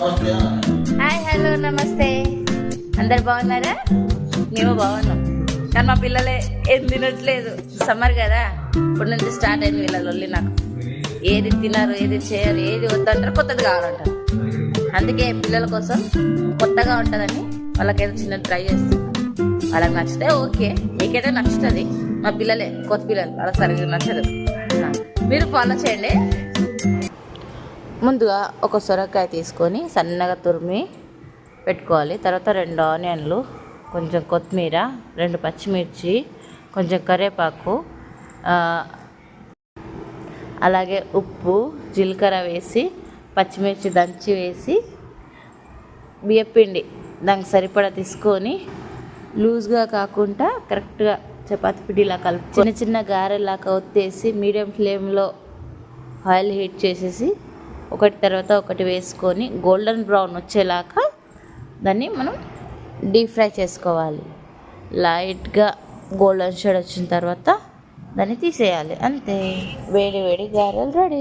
Hi hello నమస్తే. అందరు బాగున్నారా? మేము బాగున్నాం. కానీ మా పిల్లలే ఏం తినట్లేదు. సమ్మర్ కదా. ఇప్పుడు నుంచి స్టార్ట్ అయింది వీళ్ళ నాకు. ఏది తినరు ఏది చేయరు ఏది వద్దంటారు కొత్తది కావాలంటారు. అందుకే పిల్లల కోసం కొత్తగా ఉంటుందని వాళ్ళకైతే చిన్న ట్రై చేస్తాం వాళ్ళకి నచ్చితే ఓకే. మీకైతే నచ్చుతుంది. మా పిల్లలే కొత్త పిల్లలు. వాళ్ళకి సరిగ్గా నచ్చదు. మీరు ఫాలో చేయండి. ముందుగా ఒక సొరకాయ తీసుకొని సన్నగా తురిమి పెట్టుకోవాలి. తర్వాత రెండు ఆనియన్లు కొంచెం కొత్తిమీర రెండు పచ్చిమిర్చి కొంచెం కరివేపాకు అలాగే ఉప్పు జీలకర్ర వేసి పచ్చిమిర్చి దంచి వేసి బియ్యపిండి దానికి సరిపడా తీసుకొని లూజ్గా కాకుండా కరెక్ట్గా చపాతి పిండిలా కలుపు చిన్న చిన్న గారెలాగా ఒత్తేసి మీడియం ఫ్లేమ్లో ఆయిల్ హీట్ చేసేసి ఒకటి తర్వాత ఒకటి వేసుకొని గోల్డెన్ బ్రౌన్ వచ్చేలాగా దాన్ని మనం డీప్ ఫ్రై చేసుకోవాలి. లైట్గా గోల్డెన్ షేడ్ వచ్చిన తర్వాత దాన్ని తీసేయాలి. అంతే. వేడి వేడి గారెలు రెడీ.